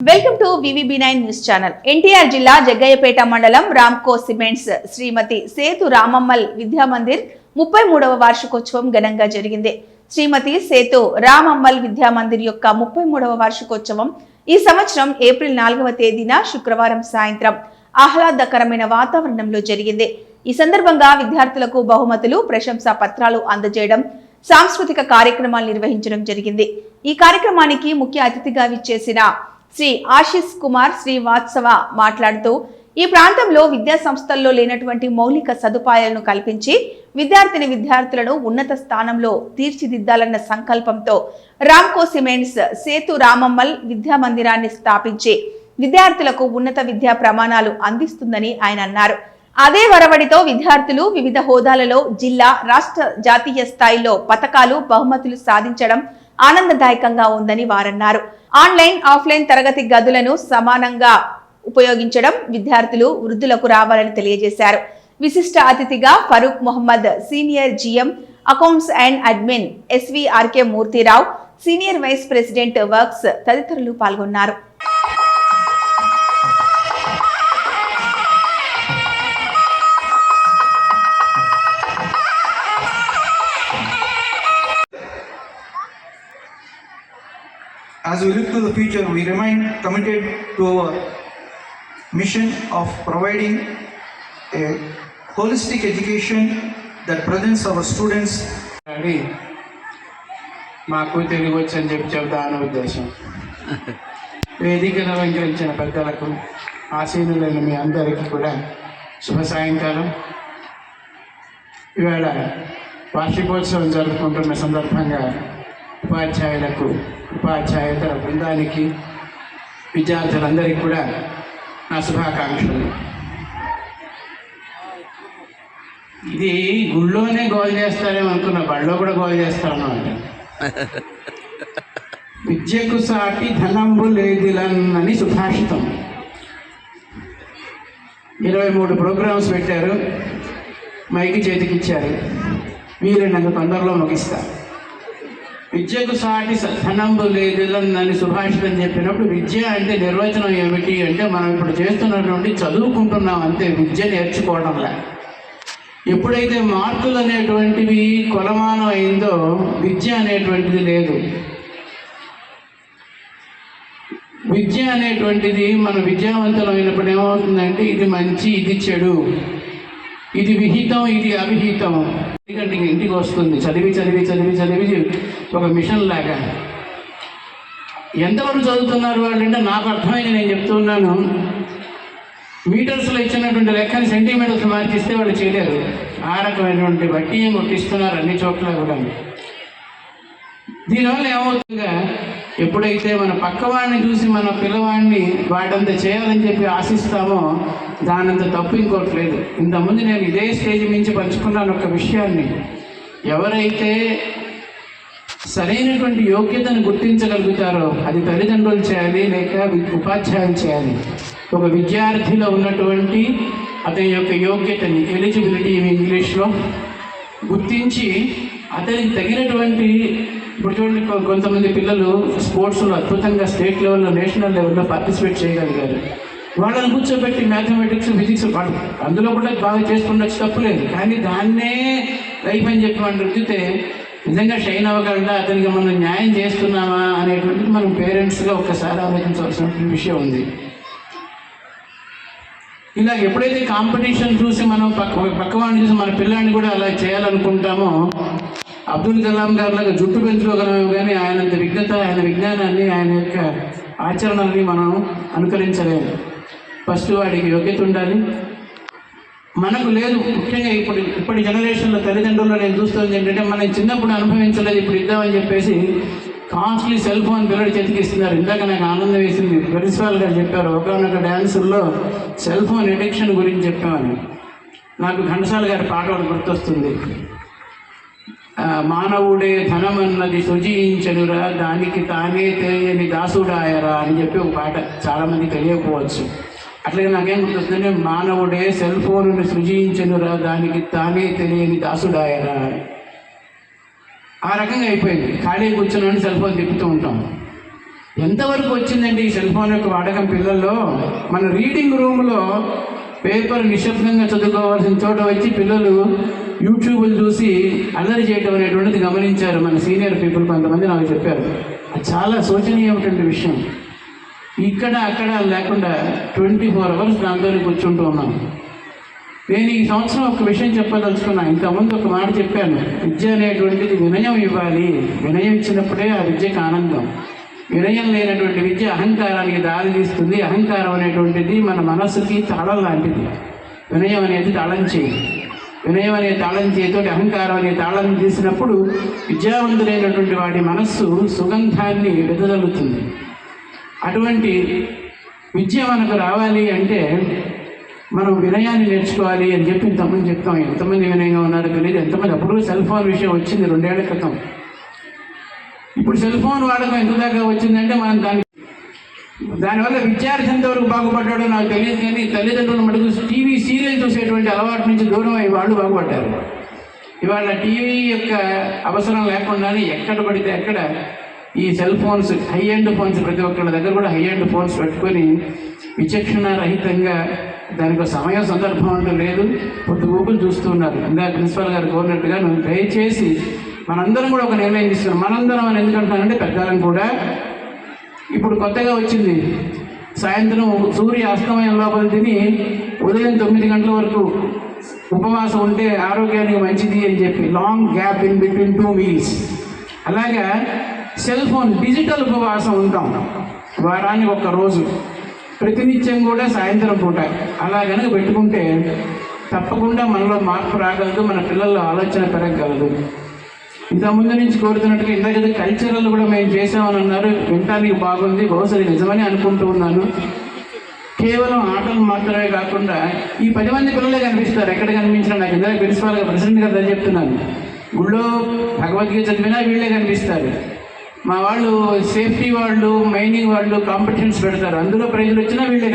Welcome to VVB nine news channel NTR జిల్లా జగ్గయ్యపేట మండలం Ramco cements శ్రీమతి సేతు రామమ్మల్ విద్యామందిర్ ముప్పై మూడవ వార్షికోత్సవం ఘనంగా జరిగింది. శ్రీమతి సేతు రామమ్మల్ విద్యామందిర్ యొక్క ముప్పై మూడవ వార్షికోత్సవం ఈ సంవత్సరం ఏప్రిల్ నాలుగవ తేదీన శుక్రవారం సాయంత్రం ఆహ్లాదకరమైన వాతావరణంలో జరిగింది. ఈ సందర్భంగా విద్యార్థులకు బహుమతులు ప్రశంసా పత్రాలు అందజేయడం సాంస్కృతిక కార్యక్రమాలు నిర్వహించడం జరిగింది. ఈ కార్యక్రమానికి ముఖ్య అతిథిగా విచ్చేసిన శ్రీ ఆశిష్ కుమార్ శ్రీవాత్సవ మాట్లాడుతూ ఈ ప్రాంతంలో విద్యా సంస్థల్లో లేనటువంటి మౌలిక సదుపాయాలను కల్పించి విద్యార్థిని విద్యార్థులను ఉన్నత స్థానంలో తీర్చిదిద్దాలన్న సంకల్పంతో రామ్కో సిమెంట్స్ సేతు రామమ్మల్ విద్యా మందిరాన్ని స్థాపించి విద్యార్థులకు ఉన్నత విద్యా ప్రమాణాలు అందిస్తుందని ఆయన అన్నారు. అదే వరవడితో విద్యార్థులు వివిధ హోదాలలో జిల్లా రాష్ట్ర జాతీయ స్థాయిలో పథకాలు బహుమతులు సాధించడం ఆనందదాయకంగా ఉందని వారన్నారు. ఆన్లైన్ ఆఫ్లైన్ తరగతి గదులను సమానంగా ఉపయోగించడం విద్యార్థులు వృద్ధులకు రావాలని తెలియజేశారు. విశిష్ట అతిథిగా Farooq Mohammed senior GM accounts and admin S V R K Murthyrao senior vice president works తదితరులు పాల్గొన్నారు. As we look to the future, we remain committed to our mission of providing a holistic education that presents our students అది మాకు తెలుగు వచ్చని చెప్పి చెబుతామన్న ఉద్దేశం వేదికను అలంకరించిన పెద్దలకు ఆసీనులైన మీ అందరికీ కూడా శుభ సాయంకాలం ఈవేళ వార్షికోత్సవం జరుపుకుంటున్న సందర్భంగా ఉపాధ్యాయులకు ఉపాధ్యాయేతర బృందానికి విద్యార్థులందరికీ కూడా నా శుభాకాంక్షలు. ఇది గుళ్ళోనే గోల్ చేస్తారేమో అనుకున్నా బళ్ళో కూడా గోల్ చేస్తారన్నమాట విద్యకు సాటి ధనంబు లేదిలన్నని సుభాషితం. ఇరవై మూడు ప్రోగ్రామ్స్ పెట్టారు మైకి చేతికిచ్చారు. వీలైనంత తొందరలో ముగిస్తారు విద్యకు సాటి స- ధనంబు అని సుభాషితం చెప్పినప్పుడు విద్య అంటే నిర్వచనం ఏమిటి అంటే మనం ఇప్పుడు చేస్తున్నటువంటి చదువుకుంటున్నాం అంతే విద్య నేర్చుకోవడంలా ఎప్పుడైతే మార్కులు అనేటువంటివి కొలమానం అయిందో విద్య అనేటువంటిది లేదు. విద్య అనేటువంటిది మన విద్యావంతులం అయినప్పుడు ఏమవుతుందంటే ఇది మంచి ఇది చెడు. ఇది విహితం ఇది అవిహితం. ఎందుకంటే ఇంటికి వస్తుంది చదివి చదివి చదివి చదివి ఒక మిషన్ లాగా. ఎంతవరకు చదువుతున్నారు వాళ్ళు అంటే నాకు అర్థమైంది నేను చెప్తున్నాను మీటర్స్లో ఇచ్చినటువంటి లెక్కని సెంటీమీటర్స్ మార్చిస్తే వాళ్ళు చేయలేరు. ఆ రకమైనటువంటి బట్టి ఏం కొట్టిస్తున్నారు అన్ని చోట్ల కూడా. దీనివల్ల ఏమవుతుందిగా? ఎప్పుడైతే మన పక్కవాడిని చూసి మన పిల్లవాడిని వాడంత చేయాలని చెప్పి ఆశిస్తామో దానంత తప్పు ఇంకోట్లేదు ఇంతకుముందు నేను ఇదే స్టేజ్ మించి పంచుకున్నాను ఒక విషయాన్ని. ఎవరైతే సరైనటువంటి యోగ్యతను గుర్తించగలుగుతారో అది తల్లిదండ్రులు చేయాలి లేక ఉపాధ్యాయులు చేయాలి. ఒక విద్యార్థిలో ఉన్నటువంటి అతని యొక్క యోగ్యతని ఎలిజిబిలిటీ ఇంగ్లీష్లో? గుర్తించి అతనికి తగినటువంటి ఇప్పుడు చూడండి కొంతమంది పిల్లలు స్పోర్ట్స్లో అద్భుతంగా స్టేట్ లెవెల్లో నేషనల్ లెవెల్లో పార్టిసిపేట్ చేయగలిగారు. వాళ్ళని కూర్చోబెట్టి మ్యాథమెటిక్స్ ఫిజిక్స్ వాళ్ళు అందులో కూడా బాగా చేసుకుండొచ్చు తప్పులేదు. కానీ దాన్నే లైఫ్ అని చెప్పి వాళ్ళు రుద్దితే నిజంగా షైన్ అవ్వగలడా అతనికి మనం న్యాయం చేస్తున్నామా? అనేటువంటిది మనం పేరెంట్స్గా ఒక్కసారి ఆలోచించవలసినటువంటి విషయం ఉంది. ఇలా ఎప్పుడైతే కాంపిటీషన్ చూసి మనం పక్క పక్కవాడిని చూసి మన పిల్లాడిని కూడా అలా చేయాలనుకుంటామో అబ్దుల్ కలాం గారి లాగా జుట్టు పెంచుకోగలమేమో కానీ ఆయనంత విజ్ఞత ఆయన విజ్ఞానాన్ని ఆయన యొక్క ఆచరణల్ని మనం అనుకరించలేము. ఫస్ట్ వాడికి యోగ్యత ఉండాలి. మనకు లేదు. ముఖ్యంగా ఇప్పుడు ఇప్పటి జనరేషన్లో తల్లిదండ్రుల్లో నేను చూస్తుంది ఏంటంటే మనం చిన్నప్పుడు అనుభవించలేదు ఇప్పుడు ఇద్దామని చెప్పేసి కాస్ట్లీ సెల్ ఫోన్ పిల్లడి చేతికి ఇస్తున్నారు. ఇందాక నాకు ఆనందం వేసింది. ప్రిన్సిపాల్ గారు చెప్పారు ఒకనొక డ్యాన్సుల్లో సెల్ ఫోన్ ఎడిక్షన్ గురించి చెప్పామని. నాకు ఘంటసాల గారి పాట ఒకటి గుర్తొస్తుంది. మానవుడే ధనమన్నది సుజీయించనురా దానికి తానే తెలియని దాసుడాయరా అని చెప్పి ఒక పాట చాలామంది తెలియకపోవచ్చు. అట్లాగే నాకేం గుర్తొస్తుందంటే మానవుడే సెల్ ఫోన్ను సృజించనురా దానికి తానే తెలియని దాసుడాయరా ఆ రకంగా అయిపోయింది. ఖాళీ కూర్చున్నాను సెల్ ఫోన్ తిప్పుతూ ఉంటాం. ఎంతవరకు వచ్చిందండి ఈ సెల్ ఫోన్ యొక్క వాడకం పిల్లల్లో? మన రీడింగ్ రూమ్లో పేపర్ నిశ్శబ్దంగా చదువుకోవాల్సిన చోట వచ్చి పిల్లలు యూట్యూబ్లు చూసి అల్లరి చేయడం అనేటువంటిది గమనించారు మన సీనియర్ పీపుల్ కొంతమంది నాకు చెప్పారు. అది చాలా శోచనీయమైనటువంటి విషయం. ఇక్కడ అక్కడ లేకుండా ట్వంటీ ఫోర్ అవర్స్ దాంతోనే కూర్చుంటూ ఉన్నాం. నేను ఈ సంవత్సరం ఒక విషయం చెప్పదలుచుకున్నా. ఇంతకుముందు ఒక మాట చెప్పాను. విద్య అనేటువంటిది వినయం ఇవ్వాలి. వినయం ఇచ్చినప్పుడే ఆ విద్యకు ఆనందం. వినయం లేనటువంటి విద్య అహంకారానికి దారి తీస్తుంది. అహంకారం అనేటువంటిది మన మనస్సుకి తాళం లాంటిది. వినయం అనేది తాళం చేయి. వినయం అనే తాళం చేయతోటి అహంకారం అనే తాళం తీసినప్పుడు విద్యావంతులైనటువంటి వాడి మనస్సు సుగంధాన్ని వెదజల్లుతుంది అటువంటి విద్య మనకు రావాలి అంటే మనం వినయాన్ని నేర్చుకోవాలి అని చెప్పి ఇంతమంది చెప్తాం. ఎంతమంది వినయంగా ఉన్నారో తెలియదు. ఎంతమంది అప్పుడు సెల్ ఫోన్ విషయం వచ్చింది రెండేళ్ళ క్రితం. ఇప్పుడు సెల్ ఫోన్ వాడకం ఎంత దాకా వచ్చిందంటే మనం దాని దానివల్ల విద్యార్థి ఎంతవరకు బాగుపడ్డాడో నాకు తెలియదు. కానీ తల్లిదండ్రులు మటుకు టీవీ సీరియల్ చూసేటువంటి అలవాటు నుంచి దూరం అయ్యి వాళ్ళు బాగుపడ్డారు. ఇవాళ టీవీ యొక్క అవసరం లేకుండానే ఎక్కడ పడితే ఎక్కడ ఈ cell phones high end phones ప్రతి ఒక్కళ్ళ దగ్గర కూడా హై ఎండ్ ఫోన్స్ పెట్టుకొని విచక్షణ రహితంగా దానికి సమయం సందర్భం అంటూ లేదు. పొద్దు ఊపులు చూస్తూ ఉన్నారు. ఇందాక ప్రిన్సిపల్ గారు కోరినట్టుగా నువ్వు దయచేసి మనందరం కూడా ఒక నిర్ణయం తీసుకున్నాం. మనందరం అని ఎందుకంటున్నానంటే పెద్దలం కూడా. ఇప్పుడు కొత్తగా వచ్చింది. సాయంత్రం సూర్య అస్తమయం లోపల తిని ఉదయం తొమ్మిది గంటల వరకు ఉపవాసం ఉంటే ఆరోగ్యానికి మంచిది అని చెప్పి long gap in between two meals అలాగా సెల్ ఫోన్ డిజిటల్ ఉపవాసం ఉంటాం. వారానికి ఒక రోజు. ప్రతినిత్యం కూడా సాయంత్రం పూట. అలా కనుక పెట్టుకుంటే తప్పకుండా మనలో మార్పు రాగలదు మన పిల్లల్లో ఆలోచన పెరగగలదు. ఇంతకు ముందు నుంచి కోరుతున్నట్టుగా ఇందాక కల్చరల్ కూడా మేము చేసామని అన్నారు వినటానికి బాగుంది బహుశా నిజమని అనుకుంటూ ఉన్నాను. కేవలం ఆటలు మాత్రమే కాకుండా ఈ పది మంది పిల్లలే కనిపిస్తారు. ఎక్కడ కనిపించినా నాకు ఇందాక ప్రిన్సిపాల్గా ప్రెసిడెంట్ గారు చెప్తున్నాను. గుళ్ళో భగవద్గీత చదివినా వీళ్ళే కనిపిస్తారు. మా వాళ్ళు సేఫ్టీ వాళ్ళు మైనింగ్ వాళ్ళు కాంపిటీషన్స్ పెడతారు. అందులో ప్రైజ్లు వచ్చినా వీళ్ళే